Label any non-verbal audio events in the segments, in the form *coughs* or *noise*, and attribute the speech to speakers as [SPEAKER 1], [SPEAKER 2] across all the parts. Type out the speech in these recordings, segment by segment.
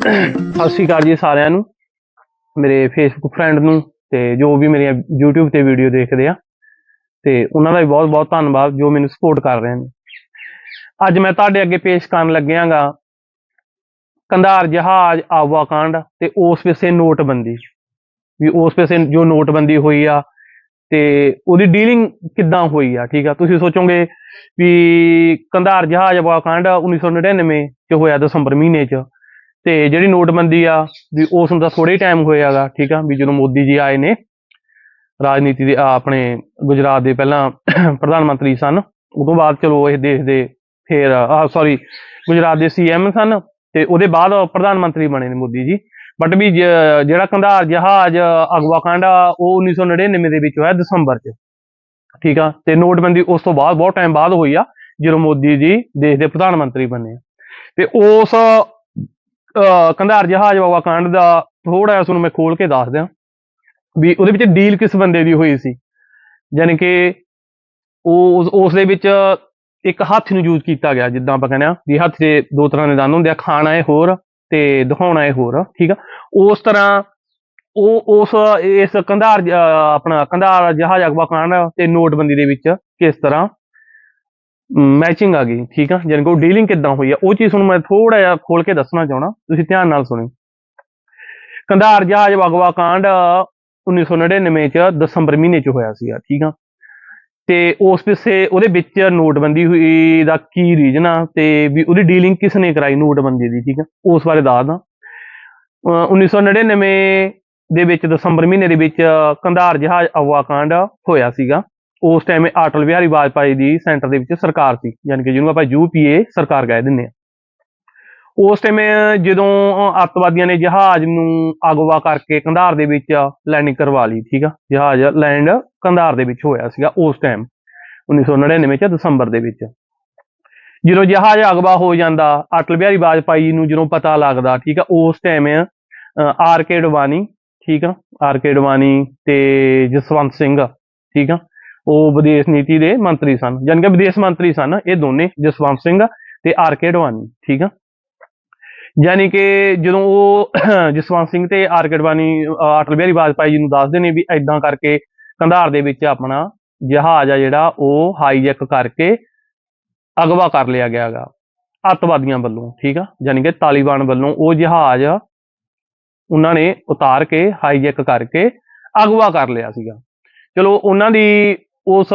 [SPEAKER 1] ਸਤਿ ਸ਼੍ਰੀ ਅਕਾਲ ਜੀ ਸਾਰਿਆਂ ਨੂੰ। ਮੇਰੇ ਫੇਸਬੁੱਕ ਫਰੈਂਡ ਨੂੰ ਤੇ ਜੋ ਵੀ ਮੇਰੀਆਂ YouTube ਤੇ ਵੀਡੀਓ ਦੇਖਦੇ ਆ, ਤੇ ਉਹਨਾਂ ਦਾ ਵੀ ਬਹੁਤ ਬਹੁਤ ਧੰਨਵਾਦ ਜੋ ਮੈਨੂੰ ਸਪੋਰਟ ਕਰ ਰਹੇ ਨੇ। ਅੱਜ ਮੈਂ ਤੁਹਾਡੇ ਅੱਗੇ ਪੇਸ਼ ਕਰਨ ਲੱਗਿਆਗਾ ਕੰਧਾਰ ਜਹਾਜ਼ ਆਵਾ ਕਾਂਡ ਤੇ ਉਸ ਵਿਸੇ ਨੋਟਬੰਦੀ। ਵੀ ਉਸ ਵਿਸੇ ਜੋ ਨੋਟਬੰਦੀ ਹੋਈ ਆ ਤੇ ਉਹਦੀ ਡੀਲਿੰਗ ਕਿੱਦਾਂ ਹੋਈ ਆ, ਠੀਕ ਆ? ਤੁਸੀਂ ਸੋਚੋਗੇ ਵੀ ਕੰਧਾਰ ਜਹਾਜ਼ ਆਵਾ ਕਾਂਡ 1999 ਚ ਹੋਇਆ ਦਸੰਬਰ ਮਹੀਨੇ ਚ। ਤੇ ਜਿਹੜੀ ਨੋਟਬੰਦੀ ਆ, ਵੀ ਉਸ ਨੂੰ ਤਾਂ ਥੋੜਾ ਹੀ ਟਾਈਮ ਹੋਇਆਗਾ ਠੀਕ ਆ, ਵੀ ਜਦੋਂ ਮੋਦੀ ਜੀ ਆਏ ਨੇ, ਰਾਜਨੀਤੀ ਦੇ ਆਪਣੇ ਗੁਜਰਾਤ ਦੇ ਪਹਿਲਾਂ ਪ੍ਰਧਾਨ ਮੰਤਰੀ ਸਨ, ਉਹ ਤੋਂ ਬਾਅਦ ਚਲੋ ਇਹ ਦੇਸ਼ ਦੇ ਫੇਰ ਆ ਸੌਰੀ ਗੁਜਰਾਤ ਦੇ ਸੀਐਮ ਸਨ ਤੇ ਉਹਦੇ ਬਾਅਦ ਪ੍ਰਧਾਨ ਮੰਤਰੀ ਬਣੇ ਨੇ ਮੋਦੀ ਜੀ। ਬਟ ਵੀ ਜਿਹੜਾ ਕੰਧਾਰ ਜਹਾਜ਼, ਅਗਵਾ ਕਾਂਡ ਆ ਉਹ 1999 ਦੇ ਵਿੱਚ ਹੋਇਆ ਦਸੰਬਰ ਚ, ਠੀਕ ਆ, ਤੇ ਨੋਟਬੰਦੀ ਉਸ ਤੋਂ ਬਾਅਦ, ਬਹੁਤ ਟਾਈਮ ਬਾਅਦ ਹੋਈ ਆ, ਜਦੋਂ ਮੋਦੀ ਜੀ ਦੇਸ਼ ਦੇ ਪ੍ਰਧਾਨ ਮੰਤਰੀ ਬਣੇ ਆ। ਤੇ ਉਸ ਕੰਧਾਰ ਜਹਾਜ਼ ਬਾਬਾ ਕਾਂਡ ਦਾ ਥੋੜਾ ਜਿਹਾ ਤੁਹਾਨੂੰ ਮੈਂ ਖੋਲ ਕੇ ਦੱਸ ਦਿਆਂ। ਵੀ ਉਹਦੇ ਵਿੱਚ ਡੀਲ ਕਿਸ ਬੰਦੇ ਦੀ ਹੋਈ ਸੀ? ਯਾਨੀ ਕਿ ਉਹ ਉਸ- ਦੇ ਵਿੱਚ ਇੱਕ ਹੱਥ ਨੂੰ ਯੂਜ਼ ਕੀਤਾ ਗਿਆ, ਜਿੱਦਾਂ ਆਪਾਂ ਕਹਿੰਦੇ ਆ ਵੀ ਹੱਥ ਦੇ ਦੋ ਤਰ੍ਹਾਂ ਦੇ ਦੰਦ ਹੁੰਦੇ ਆ, ਖਾਣਾ ਇਹ ਹੋਰ ਤੇ ਦਿਖਾਉਣਾ ਇਹ ਹੋਰ, ਠੀਕ ਆ? ਉਸ ਤਰ੍ਹਾਂ ਉਹ, ਉਸ, ਇਸ ਕੰਧਾਰ ਆਪਣਾ ਕੰਧਾਰ ਜਹਾਜ਼ ਅਗਵਾ ਕਾਂਡ ਤੇ ਨੋਟਬੰਦੀ ਦੇ ਵਿੱਚ ਕਿਸ ਤਰ੍ਹਾਂ ਮੈਚਿੰਗ ਆ ਗਈ, ਠੀਕ ਆ? ਯਾਨੀ ਕਿ ਉਹ ਡੀਲਿੰਗ ਕਿੱਦਾਂ ਹੋਈ ਆ? ਉਹ ਚੀਜ਼ ਤੁਹਾਨੂੰ ਮੈਂ ਥੋੜਾ ਜਿਹਾ ਖੋਲ ਕੇ ਦੱਸਣਾ ਚਾਹਣਾ ਤੁਸੀਂ ਧਿਆਨ ਨਾਲ ਸੁਣਿਓ ਕੰਧਾਰ ਜਹਾਜ਼ ਅਗਵਾ ਕਾਂਡ 1999 ਚ ਦਸੰਬਰ ਮਹੀਨੇ ਚ ਹੋਇਆ ਸੀਗਾ, ਠੀਕ ਆ? ਤੇ ਉਸ ਪਿੱਛੇ ਉਹਦੇ ਵਿੱਚ ਨੋਟਬੰਦੀ ਹੋਈ ਦਾ ਕੀ ਰੀਜਨ ਆ? ਤੇ ਵੀ ਉਹਦੀ ਡੀਲਿੰਗ ਕਿਸ ਨੇ ਕਰਾਈ ਨੋਟਬੰਦੀ ਦੀ, ਠੀਕ ਆ? ਉਸ ਬਾਰੇ ਦੱਸਦਾ ਅਹ 1999 ਦੇ ਵਿੱਚ ਦਸੰਬਰ ਮਹੀਨੇ ਦੇ ਵਿੱਚ ਕੰਧਾਰ ਜਹਾਜ਼ ਅਗਵਾ ਕਾਂਡ ਹੋਇਆ ਸੀਗਾ। ਉਸ ਟਾਈਮ ਅਟਲ ਬਿਹਾਰੀ ਵਾਜਪਾਈ ਦੀ ਸੈਂਟਰ ਦੇ ਵਿੱਚ ਸਰਕਾਰ ਸੀ ਯਾਨੀ ਕਿ ਜਿਹਨੂੰ ਆਪਾਂ ਯੂਪੀਏ ਸਰਕਾਰ ਕਹਿ ਦਿੰਦੇ ਆ ਉਸ ਟਾਈਮ ਜਦੋਂ ਅੱਤਵਾਦੀਆਂ ਨੇ ਜਹਾਜ਼ ਨੂੰ ਅਗਵਾ ਕਰਕੇ ਕੰਧਾਰ ਦੇ ਵਿੱਚ ਲੈਂਡਿੰਗ ਕਰਵਾ ਲਈ, ਠੀਕ ਆ? ਜਹਾਜ਼ ਲੈਂਡ ਕੰਧਾਰ ਦੇ ਵਿੱਚ ਹੋਇਆ ਸੀਗਾ ਉਸ ਟਾਈਮ 1999 ਚ ਦਸੰਬਰ ਦੇ ਵਿੱਚ। ਜਦੋਂ ਜਹਾਜ਼ ਅਗਵਾ ਹੋ ਜਾਂਦਾ, ਅਟਲ ਬਿਹਾਰੀ ਵਾਜਪਾਈ ਨੂੰ ਜਦੋਂ ਪਤਾ ਲੱਗਦਾ, ਠੀਕ ਆ, ਉਸ ਟਾਈਮ ਆਰ ਕੇ ਅਡਵਾਨੀ ਠੀਕ ਆ? ਆਰ ਕੇ ਅਡਵਾਨੀ ਤੇ ਜਸਵੰਤ ਸਿੰਘ, ਠੀਕ ਆ? ਉਹ ਵਿਦੇਸ਼ ਨੀਤੀ ਦੇ ਮੰਤਰੀ ਸਨ, ਜਾਣੀ ਕਿ ਵਿਦੇਸ਼ ਮੰਤਰੀ ਸਨ ਇਹ ਦੋਨੇ, ਜਸਵੰਤ ਸਿੰਘ ਤੇ ਆਰ ਕੇ ਅਡਵਾਨੀ, ਠੀਕ ਆ? ਯਾਨੀ ਕਿ ਜਦੋਂ ਉਹ *coughs* ਜਸਵੰਤ ਸਿੰਘ ਤੇ ਆਰ ਕੇ ਅਡਵਾਨੀ ਅਟਲ ਬਿਹਾਰੀ ਵਾਜਪਾਈ ਜੀ ਨੂੰ ਦੱਸਦੇ ਨੇ ਵੀ ਐਦਾਂ ਕਰਕੇ ਕੰਧਾਰ ਦੇ ਵਿੱਚ ਆਪਣਾ ਜਹਾਜ਼ ਆ ਜਿਹੜਾ ਉਹ ਹਾਈਜੈਕ ਕਰਕੇ ਅਗਵਾ ਕਰ ਲਿਆ ਗਿਆਗਾ ਅੱਤਵਾਦੀਆਂ ਵੱਲੋਂ, ਠੀਕ ਆ? ਯਾਨੀ ਕਿ ਤਾਲਿਬਾਨ ਵੱਲੋਂ ਉਹ ਜਹਾਜ਼ ਉਹਨਾਂ ਨੇ ਉਤਾਰ ਕੇ ਹਾਈਜੈਕ ਕਰਕੇ ਅਗਵਾ ਕਰ ਲਿਆ ਸੀਗਾ। ਚਲੋ ਉਹਨਾਂ ਦੀ ਉਸ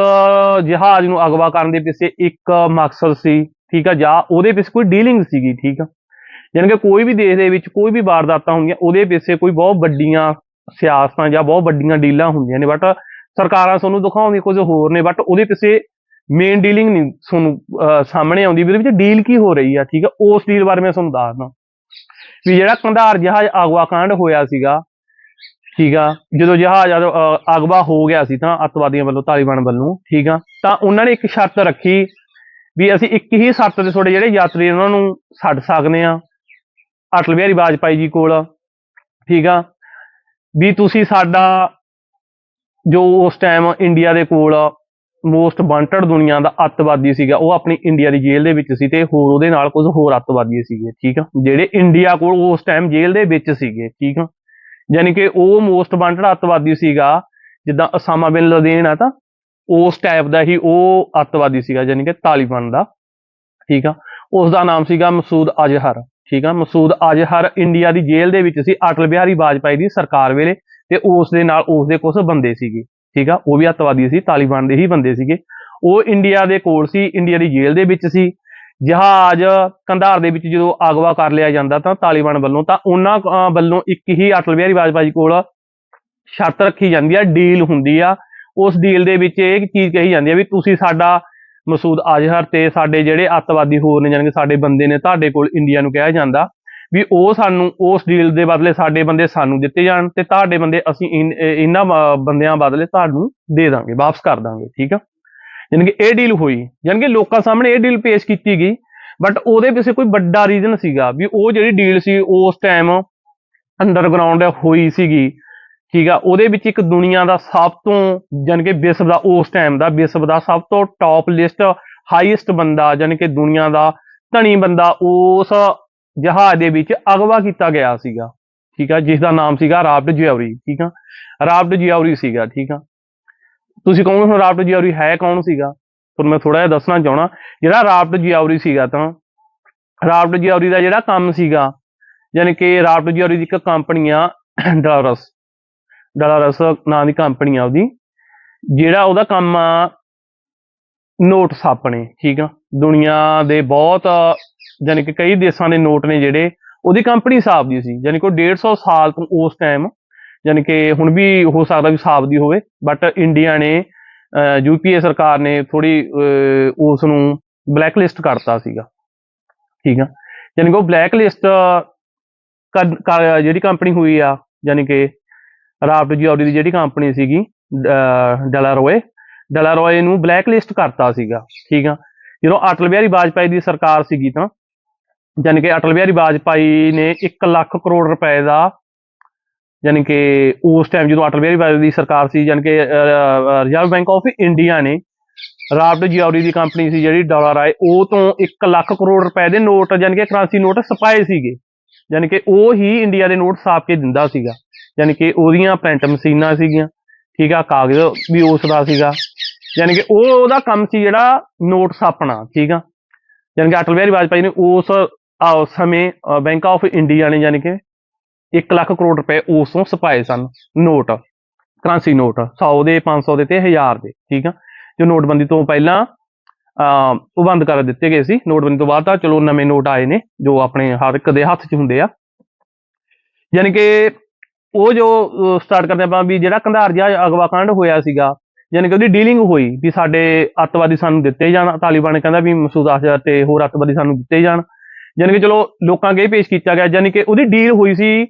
[SPEAKER 1] ਜਹਾਜ਼ ਨੂੰ ਅਗਵਾ ਕਰਨ ਦੇ ਪਿੱਛੇ ਇੱਕ ਮਕਸਦ ਸੀ ਠੀਕ ਆ ਜਾਂ ਉਹਦੇ ਪਿੱਛੇ ਕੋਈ ਡੀਲਿੰਗ ਸੀਗੀ ਠੀਕ ਆ। ਯਾਨੀ ਕਿ ਕੋਈ ਵੀ ਦੇਸ਼ ਦੇ ਵਿੱਚ ਕੋਈ ਵੀ ਵਾਰਦਾਤਾਂ ਹੁੰਦੀਆਂ ਉਹਦੇ ਪਿੱਛੇ ਕੋਈ ਬਹੁਤ ਵੱਡੀਆਂ ਸਿਆਸਤਾਂ ਜਾਂ ਬਹੁਤ ਵੱਡੀਆਂ ਡੀਲਾਂ ਹੁੰਦੀਆਂ ਨੇ ਬਟ ਸਰਕਾਰਾਂ ਤੁਹਾਨੂੰ ਦਿਖਾਉਂਦੀਆਂ ਕੁਝ ਹੋਰ ਨੇ ਬਟ ਉਹਦੇ ਪਿੱਛੇ ਮੇਨ ਡੀਲਿੰਗ ਨਹੀਂ ਤੁਹਾਨੂੰ ਅਹ, ਸਾਹਮਣੇ ਆਉਂਦੀ ਵੀ ਉਹਦੇ ਵਿੱਚ ਡੀਲ ਕੀ ਹੋ ਰਹੀ ਆ ਠੀਕ ਆ। ਉਸ ਡੀਲ ਬਾਰੇ ਮੈਂ ਤੁਹਾਨੂੰ ਦੱਸਦਾ। ਵੀ ਜਿਹੜਾ ਕੰਧਾਰ ਜਹਾਜ਼ ਅਗਵਾ ਕਾਂਡ ਹੋਇਆ ਸੀਗਾ ਠੀਕ ਆ? ਜਦੋਂ ਜਹਾਜ਼ ਅ- ਅਗਵਾ ਹੋ ਗਿਆ ਸੀ ਤਾਂ ਅੱਤਵਾਦੀਆਂ ਵੱਲੋਂ, ਤਾਲਿਬਾਨ ਵੱਲੋਂ, ਠੀਕ ਆ? ਤਾਂ ਉਹਨਾਂ ਨੇ ਇੱਕ ਸ਼ਰਤ ਰੱਖੀ ਵੀ ਅਸੀਂ ਇੱਕ ਹੀ ਸ਼ਰਤ ਤੇ ਤੁਹਾਡੇ ਜਿਹੜੇ ਯਾਤਰੀ ਉਹਨਾਂ ਨੂੰ ਛੱਡ ਸਕਦੇ ਆ। ਅਟਲ ਬਿਹਾਰੀ ਵਾਜਪਾਈ ਜੀ ਕੋਲ, ਠੀਕ ਆ? ਵੀ ਤੁਸੀਂ ਸਾਡਾ ਜੋ ਉਸ ਟਾਈਮ ਇੰਡੀਆ ਦੇ ਕੋਲ ਮੋਸਟ ਵਾਂਟਡ ਦੁਨੀਆ ਦਾ ਅੱਤਵਾਦੀ ਸੀਗਾ, ਉਹ ਆਪਣੀ ਇੰਡੀਆ ਦੀ ਜੇਲ੍ਹ ਦੇ ਵਿੱਚ ਸੀ ਤੇ ਹੋਰ ਉਹਦੇ ਨਾਲ ਕੁਝ ਹੋਰ ਅੱਤਵਾਦੀ ਸੀਗੇ, ਠੀਕ ਆ? ਜਿਹੜੇ ਇੰਡੀਆ ਕੋਲ ਉਸ ਟਾਈਮ ਜੇਲ੍ਹ ਦੇ ਵਿੱਚ ਸੀਗੇ, ਠੀਕ ਆ? ਯਾਨੀ ਕਿ ਉਹ ਮੋਸਟ ਵਾਂਟਡ ਅੱਤਵਾਦੀ ਸੀਗਾ, ਜਿੱਦਾਂ ਅਸਾਮਾ ਬਿਨ ਲਦੇਨ ਆ ਤਾਂ, ਉਸ ਟਾਈਪ ਦਾ ਹੀ ਉਹ ਅੱਤਵਾਦੀ ਸੀਗਾ, ਯਾਨੀ ਕਿ ਤਾਲਿਬਾਨ ਦਾ, ਠੀਕ ਆ। ਉਸ ਦਾ ਨਾਮ ਸੀਗਾ ਮਸੂਦ ਅਜ਼ਹਰ, ਠੀਕ ਆ। ਮਸੂਦ ਅਜ਼ਹਰ ਇੰਡੀਆ ਦੀ ਜੇਲ੍ਹ ਦੇ ਵਿੱਚ ਸੀ, ਅਟਲ ਬਿਹਾਰੀ ਵਾਜਪਾਈ ਦੀ ਸਰਕਾਰ ਵੇਲੇ ਤੇ ਉਸ ਦੇ ਨਾਲ ਉਸ ਦੇ ਕੁਝ ਬੰਦੇ ਸੀਗੇ, ਠੀਕ ਆ। ਉਹ ਵੀ ਅੱਤਵਾਦੀ ਸੀ, ਤਾਲਿਬਾਨ ਦੇ ਹੀ ਬੰਦੇ ਸੀਗੇ। ਉਹ ਇੰਡੀਆ ਦੇ ਕੋਲ ਸੀ ਇੰਡੀਆ ਦੀ ਜੇਲ੍ਹ ਦੇ ਵਿੱਚ ਸੀ। ਜਹਾਜ਼ ਕੰਧਾਰ ਦੇ ਵਿੱਚ ਜਦੋਂ ਅਗਵਾ ਕਰ ਲਿਆ ਜਾਂਦਾ ਤਾਂ ਤਾਲਿਬਾਨ ਵੱਲੋਂ, ਤਾਂ ਉਹਨਾਂ ਵੱਲੋਂ ਇੱਕ ਹੀ ਅਟਲ ਬਿਹਾਰੀ ਵਾਜਪਾਈ ਕੋਲ ਸ਼ਰਤ ਰੱਖੀ ਜਾਂਦੀ ਆ, ਡੀਲ ਹੁੰਦੀ ਆ। ਉਸ ਡੀਲ ਦੇ ਵਿੱਚ ਇਹ ਚੀਜ਼ ਕਹੀ ਜਾਂਦੀ ਆ ਵੀ ਤੁਸੀਂ ਸਾਡਾ ਮਸੂਦ ਅਜ਼ਹਰ ਤੇ ਸਾਡੇ ਜਿਹੜੇ ਅੱਤਵਾਦੀ ਹੋਰ ਨੇ ਜਾਣੀ ਕਿ ਸਾਡੇ ਬੰਦੇ ਨੇ ਤੁਹਾਡੇ ਕੋਲ ਇੰਡੀਆ ਨੂੰ ਕਿਹਾ ਜਾਂਦਾ ਵੀ ਉਹ ਸਾਨੂੰ, ਉਸ ਡੀਲ ਦੇ ਬਦਲੇ ਸਾਡੇ ਬੰਦੇ ਸਾਨੂੰ ਦਿੱਤੇ ਜਾਣ ਤੇ ਤੁਹਾਡੇ ਬੰਦੇ ਅਸੀਂ ਇਨ- ਇਹਨਾਂ ਬੰਦਿਆਂ ਬਦਲੇ ਤੁਹਾਨੂੰ ਦੇ ਦਾਂਗੇ, ਵਾਪਸ ਕਰ ਦਾਂਗੇ, ਠੀਕ ਆ? ਯਾਨੀ ਕਿ ਇਹ ਡੀਲ ਹੋਈ ਯਾਨੀ ਕਿ ਲੋਕਾਂ ਸਾਹਮਣੇ ਇਹ ਡੀਲ ਪੇਸ਼ ਕੀਤੀ ਗਈ ਬਟ ਉਹਦੇ ਪਿੱਛੇ ਕੋਈ ਵੱਡਾ ਰੀਜ਼ਨ ਸੀਗਾ ਵੀ ਉਹ ਜਿਹੜੀ ਡੀਲ ਸੀ, ਉਸ ਟਾਈਮ ਅੰਡਰਗਰਾਉਂਡ ਹੋਈ ਸੀਗੀ, ਠੀਕ ਆ, ਉਹਦੇ ਵਿੱਚ ਇੱਕ ਦੁਨੀਆ ਦਾ ਸਭ ਤੋਂ, ਜਾਣੀ ਕਿ ਵਿਸ਼ਵ ਦਾ ਉਸ ਟਾਈਮ ਦਾ ਵਿਸ਼ਵ ਦਾ ਸਭ ਤੋਂ ਟੌਪ ਲਿਸਟ ਹਾਈਐਸਟ ਬੰਦਾ, ਜਾਣੀ ਕਿ ਦੁਨੀਆ ਦਾ ਧਨੀ ਬੰਦਾ ਉਸ ਜਹਾਜ਼ ਦੇ ਵਿੱਚ ਅਗਵਾ ਕੀਤਾ ਗਿਆ ਸੀਗਾ, ਠੀਕ ਆ ਜਿਸ ਦਾ ਨਾਮ ਸੀਗਾ ਰਾਬਟ ਜਿਉਰੀ ਠੀਕ ਆ, ਰਾਬਟ ਜਿਉਰੀ ਸੀਗਾ, ਠੀਕ ਆ ਤੁਸੀਂ ਕਹੋਗੇ ਹੁਣ ਰਾਬਟ ਜਿਉਰੀ ਹੈ ਕੌਣ ਸੀਗਾ? ਤੁਹਾਨੂੰ ਮੈਂ ਥੋੜਾ ਜਿਹਾ ਦੱਸਣਾ ਚਾਹਣਾ ਜਿਹੜਾ ਰਾਬਟ ਜਿਉਰੀ ਸੀਗਾ ਤਾਂ ਰਾਬਟ ਜਿਉਰੀ ਦਾ ਜਿਹੜਾ ਕੰਮ ਸੀਗਾ, ਯਾਨੀ ਕਿ ਰਾਬਟ ਜਿਉਰੀ ਦੀ ਇੱਕ ਕੰਪਨੀ ਆ, ਡਾਲਰਸ ਡਾਲਰਸ ਨਾਂ ਦੀ ਕੰਪਨੀ ਆ ਉਹਦੀ, ਜਿਹੜਾ ਉਹਦਾ ਕੰਮ ਆ ਨੋਟ ਛਾਪਣੇ ਠੀਕ ਆ? ਦੁਨੀਆ ਦੇ ਬਹੁਤ, ਯਾਨੀ ਕਿ ਕਈ ਦੇਸ਼ਾਂ ਦੇ ਨੋਟ ਨੇ ਜਿਹੜੇ, ਉਹਦੀ ਕੰਪਨੀ ਛਾਪਦੀ ਸੀ, ਯਾਨੀ ਕਿ ਉਹ 150 ਸਾਲ ਤੋਂ ਉਸ ਟਾਈਮ ਯਾਨੀ ਕਿ ਹੁਣ ਵੀ ਹੋ ਸਕਦਾ ਵੀ ਛਾਪਦੀ ਹੋਵੇ ਬਟ ਇੰਡੀਆ ਨੇ ਯੂਪੀਏ ਸਰਕਾਰ ਨੇ ਥੋੜੀ ਉਸ ਨੂੰ ਬਲੈਕ ਲਿਸਟ ਕਰਤਾ ਸੀਗਾ। ਠੀਕ ਆ? ਯਾਨੀ ਕਿ ਉਹ ਬਲੈਕ ਲਿਸਟ ਜਿਹੜੀ ਕੰਪਨੀ ਹੋਈ ਆ ਯਾਨੀ ਕਿ ਰਾਬਟ ਜਿਓਰੀ ਦੀ ਜਿਹੜੀ ਕੰਪਨੀ ਸੀਗੀ ਡਲਾਰੋਏ ਡਲਾਰੋਏ ਨੂੰ ਬਲੈਕ ਲਿਸਟ ਕਰਤਾ ਸੀਗਾ। ਠੀਕ ਆ? ਜਦੋਂ ਅਟਲ ਬਿਹਾਰੀ ਵਾਜਪਾਈ ਦੀ ਸਰਕਾਰ ਸੀਗੀ ਤਾਂ ਯਾਨੀ ਕਿ ਅਟਲ ਬਿਹਾਰੀ ਵਾਜਪਾਈ ਨੇ 1 ਲੱਖ ਕਰੋੜ ਰੁਪਏ ਦਾ ਯਾਨੀ ਕਿ ਉਸ ਟਾਈਮ ਜਦੋਂ ਅਟਲ ਬਿਹਾਰੀ ਵਾਜਪਾਈ ਦੀ ਸਰਕਾਰ ਸੀ ਯਾਨੀ ਕਿ ਰਿਜ਼ਰਵ ਬੈਂਕ ਆਫ ਇੰਡੀਆ ਨੇ ਰਾਬਟ ਜਿਓਰੀ ਦੀ ਕੰਪਨੀ ਸੀ ਜਿਹੜੀ ਡਾਲਰ ਆਏ, ਉਹ ਤੋਂ 1 ਲੱਖ ਕਰੋੜ ਰੁਪਏ ਦੇ ਨੋਟ ਯਾਨੀ ਕਿ ਕਰੰਸੀ ਨੋਟ ਸਪਾਏ ਸੀਗੇ। ਯਾਨੀ ਕਿ ਉਹ ਹੀ ਇੰਡੀਆ ਦੇ ਨੋਟ ਛਾਪ ਕੇ ਦਿੰਦਾ ਸੀਗਾ। ਯਾਨੀ ਕਿ ਉਹਦੀਆਂ ਪ੍ਰਿੰਟ ਮਸ਼ੀਨਾਂ ਸੀਗੀਆਂ, ਠੀਕ ਆ, ਕਾਗਜ਼ ਵੀ ਉਸ ਦਾ ਸੀਗਾ। ਯਾਨੀ ਕਿ ਉਹ, ਉਹਦਾ ਕੰਮ ਸੀ ਜਿਹੜਾ ਨੋਟ ਸਾਪਣਾ ਠੀਕ ਆ। ਯਾਨੀ ਕਿ ਅਟਲ ਬਿਹਾਰੀ ਵਾਜਪਾਈ ਨੇ ਉਸ ਸਮੇਂ ਬੈਂਕ ਆਫ ਇੰਡੀਆ ਨੇ ਯਾਨੀ ਕਿ 1 ਲੱਖ ਕਰੋੜ ਰੁਪਏ ਉਸ ਤੋਂ ਸਪਾਏ ਸਨ ਨੋਟ ਕਰੰਸੀ ਨੋਟ 100 ਦੇ 500 ਦੇ ਤੇ 1000 ਦੇ ਠੀਕ ਆ? ਜੋ ਨੋਟਬੰਦੀ ਤੋਂ ਪਹਿਲਾਂ ਅਹ, ਉਹ ਬੰਦ ਕਰ ਦਿੱਤੇ ਗਏ ਸੀ। ਨੋਟਬੰਦੀ ਤੋਂ ਬਾਅਦ ਤਾਂ ਚਲੋ ਨਵੇਂ ਨੋਟ ਆਏ ਨੇ ਜੋ ਆਪਣੇ ਹਰ ਇੱਕ ਦੇ ਹੱਥ 'ਚ ਹੁੰਦੇ ਆ। ਯਾਨੀ ਕਿ ਉਹ ਜੋ ਸਟਾਰਟ ਕਰਦੇ ਆਪਾਂ ਵੀ ਜਿਹੜਾ ਕੰਧਾਰ ਜਿਹਾ ਅਗਵਾ ਕਾਂਡ ਹੋਇਆ ਸੀਗਾ ਯਾਨੀ ਕਿ ਉਹਦੀ ਡੀਲਿੰਗ ਹੋਈ ਵੀ ਸਾਡੇ ਅੱਤਵਾਦੀ ਸਾਨੂੰ ਦਿੱਤੇ ਜਾਣ। ਤਾਲਿਬਾਨ ਕਹਿੰਦਾ ਵੀ ਮਸੂਦ ਅਜ਼ਹਰ ਤੇ ਹੋਰ ਅੱਤਵਾਦੀ ਸਾਨੂੰ ਦਿੱਤੇ ਜਾਣ। ਯਾਨੀ ਕਿ ਚਲੋ ਲੋਕਾਂ ਅੱਗੇ ਇਹ ਪੇਸ਼ ਕੀਤਾ ਗਿਆ ਯਾਨੀ ਕਿ ਉਹਦੀ ਡੀਲ ਹੋਈ ਸੀ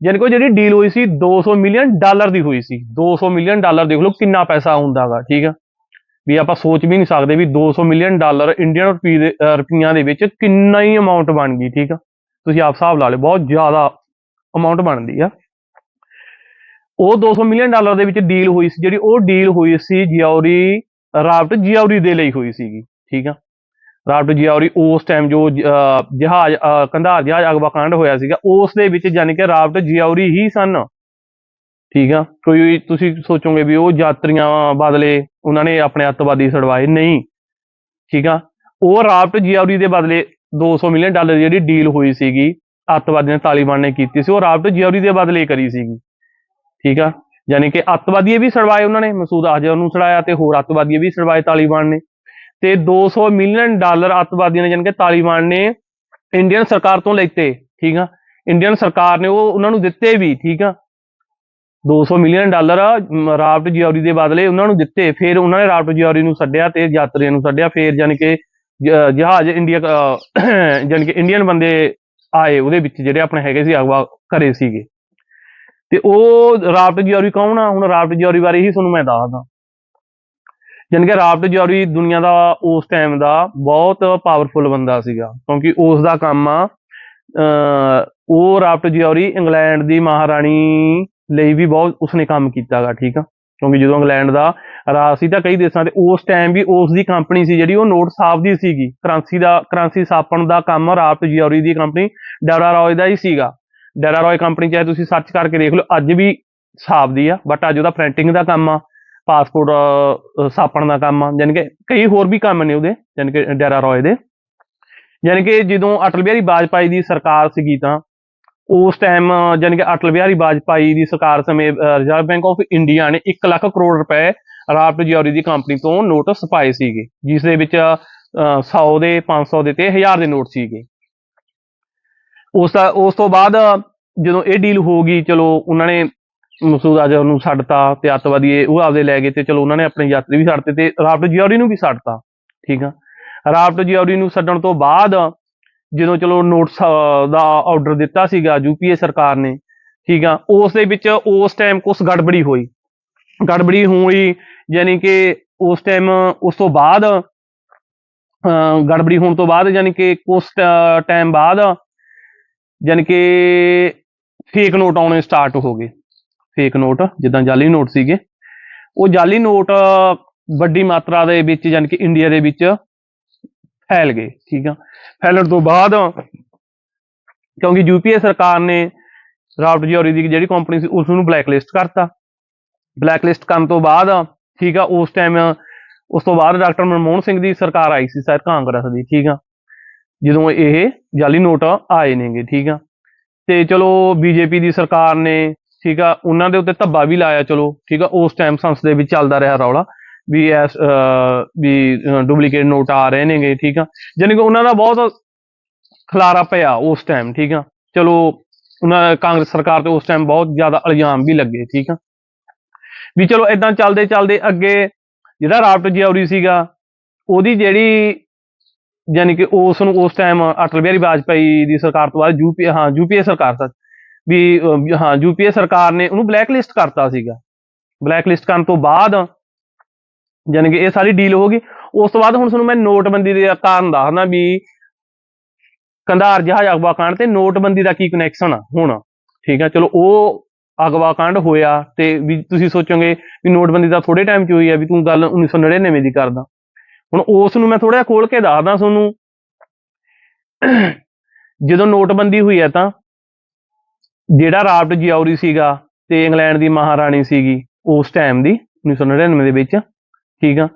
[SPEAKER 1] ਯਾਨੀ ਕਿ ਜਿਹੜੀ ਡੀਲ ਹੋਈ ਸੀ 200 ਮਿਲੀਅਨ ਡਾਲਰ ਦੀ ਹੋਈ ਸੀ। 200 ਮਿਲੀਅਨ ਡਾਲਰ ਦੇਖ ਲਓ ਕਿੰਨਾ ਪੈਸਾ ਹੁੰਦਾਗਾ ਠੀਕ ਆ? ਵੀ ਆਪਾਂ ਸੋਚ ਵੀ ਨਹੀਂ ਸਕਦੇ ਵੀ 200 ਮਿਲੀਅਨ ਡਾਲਰ ਇੰਡੀਅਨ ਰੁਪਏ ਦੇ ਰੁਪਈਆਂ ਦੇ ਵਿੱਚ ਕਿੰਨਾ ਹੀ ਅਮਾਉਂਟ ਬਣ ਗਈ, ਠੀਕ ਆ? ਤੁਸੀਂ ਆਪ ਹਿਸਾਬ ਲਾ ਲਓ, ਬਹੁਤ ਜ਼ਿਆਦਾ ਅਮਾਉਂਟ ਬਣਦੀ ਆ। ਉਹ 200 ਮਿਲੀਅਨ ਡਾਲਰ ਦੇ ਵਿੱਚ ਡੀਲ ਹੋਈ ਸੀ, ਜਿਹੜੀ ਉਹ ਡੀਲ ਹੋਈ ਸੀ ਜਿਉਰੀ ਰਾਬਟ ਜਿਉਰੀ ਦੇ ਲਈ ਹੋਈ ਸੀਗੀ, ਠੀਕ ਆ? ਰਾਬਟ ਜਿਉਰੀ ਉਸ ਟਾਈਮ ਜੋ ਜਹਾਜ਼, ਅਹ, ਕੰਧਾਰ ਜਹਾਜ਼ ਅਗਵਾ ਕਾਂਡ ਹੋਇਆ ਸੀਗਾ, ਉਸ ਦੇ ਵਿੱਚ ਯਾਨੀ ਕਿ ਰਾਬਟ ਜਿਉਰੀ ਹੀ ਸਨ। ਠੀਕ ਆ? ਕੋਈ ਤੁਸੀਂ ਸੋਚੋਗੇ ਵੀ ਉਹ ਯਾਤਰੀਆਂ ਬਦਲੇ ਉਹਨਾਂ ਨੇ ਆਪਣੇ ਅੱਤਵਾਦੀ ਛਡਵਾਏ ਨਹੀਂ। ਠੀਕ ਆ? ਉਹ ਰਾਬਟ ਜਿਉਰੀ ਦੇ ਬਦਲੇ 200 ਮਿਲੀਅਨ ਡਾਲਰ ਦੀ ਜਿਹੜੀ ਡੀਲ ਹੋਈ ਸੀਗੀ, ਅੱਤਵਾਦੀਆਂ ਨੇ ਤਾਲਿਬਾਨ ਨੇ ਕੀਤੀ ਸੀ, ਉਹ ਰਾਬਟ ਜਿਉਰੀ ਦੇ ਬਦਲੇ ਕਰੀ ਸੀਗੀ। ਠੀਕ ਆ? ਯਾਨੀ ਕਿ ਅੱਤਵਾਦੀ ਵੀ ਛਡਵਾਏ ਉਹਨਾਂ ਨੇ, ਮਸੂਦ ਅਜ਼ਹਰ ਨੂੰ ਛਡਾਇਆ ਤੇ ਹੋਰ ਅੱਤਵਾਦੀ ਵੀ ਛਡਵਾਏ ਤਾਲਿਬਾਨ ਨੇ। ਤੇ 200 ਮਿਲੀਅਨ ਡਾਲਰ ਅੱਤਵਾਦੀਆਂ ਨੇ ਯਾਨੀ ਕਿ ਤਾਲਿਬਾਨ ਨੇ ਇੰਡੀਅਨ ਸਰਕਾਰ ਤੋਂ ਲੈਤੇ ਠੀਕ ਆ ਇੰਡੀਅਨ ਸਰਕਾਰ ਨੇ ਉਹ ਉਹਨਾਂ ਨੂੰ ਦਿੱਤੇ ਵੀ ਠੀਕ ਆ। 200 ਮਿਲੀਅਨ ਡਾਲਰ ਮ, ਰਾਬਟ ਜਿਉਰੀ ਦੇ ਬਦਲੇ ਉਹਨਾਂ ਨੂੰ ਦਿੱਤੇ ਫਿਰ ਉਹਨਾਂ ਨੇ ਰਾਬਟ ਜਿਉਰੀ ਨੂੰ ਛੱਡਿਆ ਤੇ ਯਾਤਰੀਆਂ ਨੂੰ ਛੱਡਿਆ ਫਿਰ ਯਾਨੀ ਕਿ ਜਹਾਜ਼ ਇੰਡੀਆ ਅਹ, ਕਿ ਇੰਡੀਅਨ ਬੰਦੇ ਆਏ ਉਹਦੇ ਵਿੱਚ ਜਿਹੜੇ ਆਪਣੇ ਹੈਗੇ ਸੀ ਅਗਵਾ ਘਰੇ ਸੀਗੇ। ਤੇ ਉਹ ਰਾਬਟ ਜਿਉਰੀ ਕੌਣ ਆ? ਹੁਣ ਰਾਬਟ ਜਿਉਰੀ ਬਾਰੇ ਹੀ ਤੁਹਾਨੂੰ ਮੈਂ ਦੱਸਦਾ। ਜਾਣੀ ਕਿ ਰਾਬਟ ਜੌਰੀ ਦੁਨੀਆ ਦਾ ਉਸ ਟਾਈਮ ਦਾ ਬਹੁਤ ਪਾਵਰਫੁਲ ਬੰਦਾ ਸੀਗਾ, ਕਿਉਂਕਿ ਉਸ ਦਾ ਕੰਮ ਆ ਉਹ ਰਾਬਟ ਜਿਉਰੀ ਇੰਗਲੈਂਡ ਦੀ ਮਹਾਰਾਣੀ ਲਈ ਵੀ ਬਹੁਤ ਉਸਨੇ ਕੰਮ ਕੀਤਾਗਾ, ਠੀਕ ਆ? ਕਿਉਂਕਿ ਜਦੋਂ ਇੰਗਲੈਂਡ ਦਾ ਰਾਜ ਸੀ ਤਾਂ ਕਈ ਦੇਸ਼ਾਂ ਤੇ ਉਸ ਟਾਈਮ ਵੀ ਉਸ ਦੀ ਕੰਪਨੀ ਸੀ ਜਿਹੜੀ ਉਹ ਨੋਟ ਛਾਪਦੀ ਸੀਗੀ ਕਰੰਸੀ ਦਾ ਕਰੰਸੀ ਛਾਪਣ ਦਾ ਕੰਮ ਰਾਬਟ ਜੌਰੀ ਦੀ ਕੰਪਨੀ ਡੈਰਾ ਰੋਏ ਦਾ ਹੀ ਸੀਗਾ। ਡੈਰਾ ਰੋਏ ਕੰਪਨੀ ਚਾਹੇ ਤੁਸੀਂ ਸਰਚ ਕਰਕੇ ਦੇਖ ਲਓ, ਅੱਜ ਵੀ ਛਾਪਦੀ ਆ ਬਟ ਅੱਜ ਉਹਦਾ ਪ੍ਰਿੰਟਿੰਗ ਦਾ ਕੰਮ ਆ। ਪਾਸਪੋਰਟ ਛਾਪਣ ਦਾ ਕੰਮ ਆ ਯਾਨੀ ਕਿ ਕਈ ਹੋਰ ਵੀ ਕੰਮ ਨੇ ਉਹਦੇ ਯਾਨੀ ਕਿ ਡੈਰਾ ਰੋਏ ਦੇ। ਯਾਨੀ ਕਿ ਜਦੋਂ ਅਟਲ ਬਿਹਾਰੀ ਵਾਜਪਾਈ ਦੀ ਸਰਕਾਰ ਸੀਗੀ ਤਾਂ ਉਸ ਟਾਈਮ ਯਾਨੀ ਕਿ ਅਟਲ ਬਿਹਾਰੀ ਵਾਜਪਾਈ ਦੀ ਸਰਕਾਰ ਸਮੇਂ ਰਿਜ਼ਰਵ ਬੈਂਕ ਆਫ ਇੰਡੀਆ ਨੇ 1 ਲੱਖ ਕਰੋੜ ਰੁਪਏ ਰਾਬਟ ਜਿਉਰੀ ਦੀ ਕੰਪਨੀ ਤੋਂ ਨੋਟ ਛਪਾਏ ਸੀਗੇ ਜਿਸ ਦੇ ਵਿੱਚ ਅਹ, 100 ਦੇ 500 ਦੇ ਤੇ 1000 ਦੇ ਨੋਟ ਸੀਗੇ। ਉਸ ਉਸ ਤੋਂ ਬਾਅਦ ਜਦੋਂ ਇਹ ਡੀਲ ਹੋ ਗਈ ਚਲੋ ਉਹਨਾਂ ਨੇ ਮਸੂਦ ਅਜ਼ਹਰ ਨੂੰ ਛੱਡਤਾ ਤੇ ਅੱਤਵਾਦੀ ਉਹ ਆਪਦੇ ਲੈ ਗਏ ਤੇ ਚਲੋ ਉਹਨਾਂ ਨੇ ਆਪਣੇ ਯਾਤਰੀ ਵੀ ਛੱਡਤੇ ਤੇ ਰਾਬਟ ਜਿਉਰੀ ਨੂੰ ਵੀ ਛੱਡਤਾ ਠੀਕ ਆ? ਰਾਬਟ ਜਿਉਰੀ ਨੂੰ ਛੱਡਣ ਤੋਂ ਬਾਅਦ ਜਦੋਂ ਚਲੋ ਨੋਟਸ ਦਾ ਆਰਡਰ ਦਿੱਤਾ ਸੀਗਾ ਯੂਪੀਏ ਸਰਕਾਰ ਨੇ, ਠੀਕ ਆ? ਉਸ ਦੇ ਵਿੱਚ ਉਸ ਟਾਈਮ ਕੁਝ ਗੜਬੜੀ ਹੋਈ। ਗੜਬੜੀ ਹੋਈ ਯਾਨੀ ਕਿ ਉਸ ਟਾਈਮ ਉਸ ਤੋਂ ਬਾਅਦ ਗੜਬੜੀ ਹੋਣ ਤੋਂ ਬਾਅਦ ਯਾਨੀ ਕਿ ਕੁਝ ਟਾਈਮ ਬਾਅਦ ਯਾਨੀ ਕਿ ਫੇਕ ਨੋਟ ਆਉਣੇ ਸਟਾਰਟ ਹੋ ਗਏ। ਫੇਕ ਨੋਟ ਜਿੱਦਾਂ ਜਾਲੀ ਨੋਟ ਸੀਗੇ। ਉਹ ਜਾਲੀ ਨੋਟ ਵੱਡੀ ਮਾਤਰਾ ਦੇ ਵਿੱਚ ਯਾਨੀ ਕਿ ਇੰਡੀਆ ਦੇ ਵਿੱਚ ਫੈਲ ਗਏ, ਠੀਕ ਆ। ਫੈਲਣ ਤੋਂ ਬਾਅਦ ਕਿਉਂਕਿ ਯੂਪੀਏ ਸਰਕਾਰ ਨੇ ਰਾਬਰਟ ਜਿਓਰੀ ਦੀ ਜਿਹੜੀ ਕੰਪਨੀ ਸੀ, ਉਸ ਨੂੰ ਬਲੈਕਲਿਸਟ ਕਰਤਾ। ਬਲੈਕਲਿਸਟ ਕਰਨ ਤੋਂ ਬਾਅਦ, ਠੀਕ ਆ, ਉਸ ਟਾਈਮ ਉਸ ਤੋਂ ਬਾਅਦ ਡਾਕਟਰ ਮਨਮੋਹਨ ਸਿੰਘ ਦੀ ਸਰਕਾਰ ਆਈ ਸੀ, ਸ਼ਾਇਦ ਕਾਂਗਰਸ ਦੀ, ਠੀਕ ਆ। ਜਦੋਂ ਇਹ ਜਾਲੀ ਨੋਟ ਆਏ ਨੇਗੇ, ਠੀਕ ਆ। ਤੇ ਚਲੋ, ਬੀਜੇਪੀ ਦੀ ਸਰਕਾਰ ਨੇ ਠੀਕ ਆ, ਉਹਨਾਂ ਦੇ ਉੱਤੇ ਧੱਬਾ ਵੀ ਲਾਇਆ, ਚਲੋ, ਠੀਕ ਆ, ਉਸ ਟਾਈਮ ਸੰਸਦ ਦੇ ਵਿੱਚ ਚੱਲਦਾ ਰਿਹਾ ਰੌਲਾ, ਵੀ ਐਸ ਵੀ ਡੁਪਲੀਕੇਟ ਨੋਟ ਆ ਰਹੇ ਨੇਗੇ, ਠੀਕ ਆ, ਜਾਣੀ ਕਿ ਉਹਨਾਂ ਦਾ ਬਹੁਤ ਖਲਾਰਾ ਪਿਆ ਉਸ ਟਾਈਮ ਠੀਕ ਆ, ਚਲੋ, ਉਹਨਾਂ ਕਾਂਗਰਸ ਸਰਕਾਰ ਤੇ ਉਸ ਟਾਈਮ ਬਹੁਤ ਜ਼ਿਆਦਾ ਇਲਜ਼ਾਮ ਵੀ ਲੱਗੇ, ਠੀਕ ਆ, ਵੀ ਚਲੋ ਇਦਾਂ ਚੱਲਦੇ ਚੱਲਦੇ ਅੱਗੇ ਜਿਹੜਾ ਰਾਬਰਟ ਜਿਉਰੀ ਸੀਗਾ, ਉਹਦੀ ਜਿਹੜੀ ਯਾਨੀ ਕਿ ਉਸ ਨੂੰ ਉਸ ਟਾਈਮ ਅਟਲ ਬਿਹਾਰੀ ਵਾਜਪਾਈ ਦੀ ਸਰਕਾਰ ਤੋਂ ਬਾਅਦ ਯੂਪੀ ਹਾਂ ਯੂਪੀਏ ਸਰਕਾਰ ਸੱਚ ਵੀ ਅਹ, ਹਾਂ ਯੂਪੀਏ ਸਰਕਾਰ ਨੇ ਉਹਨੂੰ ਬਲੈਕ ਲਿਸਟ ਕਰਤਾ ਸੀਗਾ। ਬਲੈਕ ਲਿਸਟ ਕਰਨ ਤੋਂ ਬਾਅਦ ਯਾਨੀ ਕਿ ਇਹ ਸਾਰੀ ਡੀਲ ਹੋ ਗਈ। ਉਸ ਤੋਂ ਬਾਅਦ ਹੁਣ ਤੁਹਾਨੂੰ ਮੈਂ ਨੋਟਬੰਦੀ ਦੇ ਕਾਰਨ ਦੱਸਦਾ ਵੀ ਕੰਧਾਰ ਜਹਾਜ਼ ਅਗਵਾ ਕਾਂਡ ਤੇ ਨੋਟਬੰਦੀ ਦਾ ਕੀ ਕਨੈਕਸ਼ਨ ਆ ਹੁਣ। ਠੀਕ ਆ ਚਲੋ ਉਹ ਅਗਵਾ ਕਾਂਡ ਹੋਇਆ ਤੇ ਵੀ ਤੁਸੀਂ ਸੋਚੋਗੇ ਵੀ ਨੋਟਬੰਦੀ ਦਾ ਥੋੜੇ ਟਾਈਮ ਚ ਹੋਈ ਆ ਵੀ ਤੂੰ ਗੱਲ 1999 ਦੀ ਕਰਦਾ। ਹੁਣ ਉਸ ਨੂੰ ਮੈਂ ਥੋੜਾ ਜਿਹਾ ਖੋਲ ਕੇ ਦੱਸਦਾ ਤੁਹਾਨੂੰ ਜਦੋਂ ਨੋਟਬੰਦੀ ਹੋਈ ਹੈ ਤਾਂ ਜਿਹੜਾ ਰਾਬਰਟ ਜਿਉਰੀ ਸੀਗਾ ਤੇ ਇੰਗਲੈਂਡ ਦੀ ਮਹਾਰਾਣੀ ਸੀਗੀ, ਉਸ ਟਾਈਮ ਦੀ 1999 ਦੇ ਵਿੱਚ, ਠੀਕ ਆ?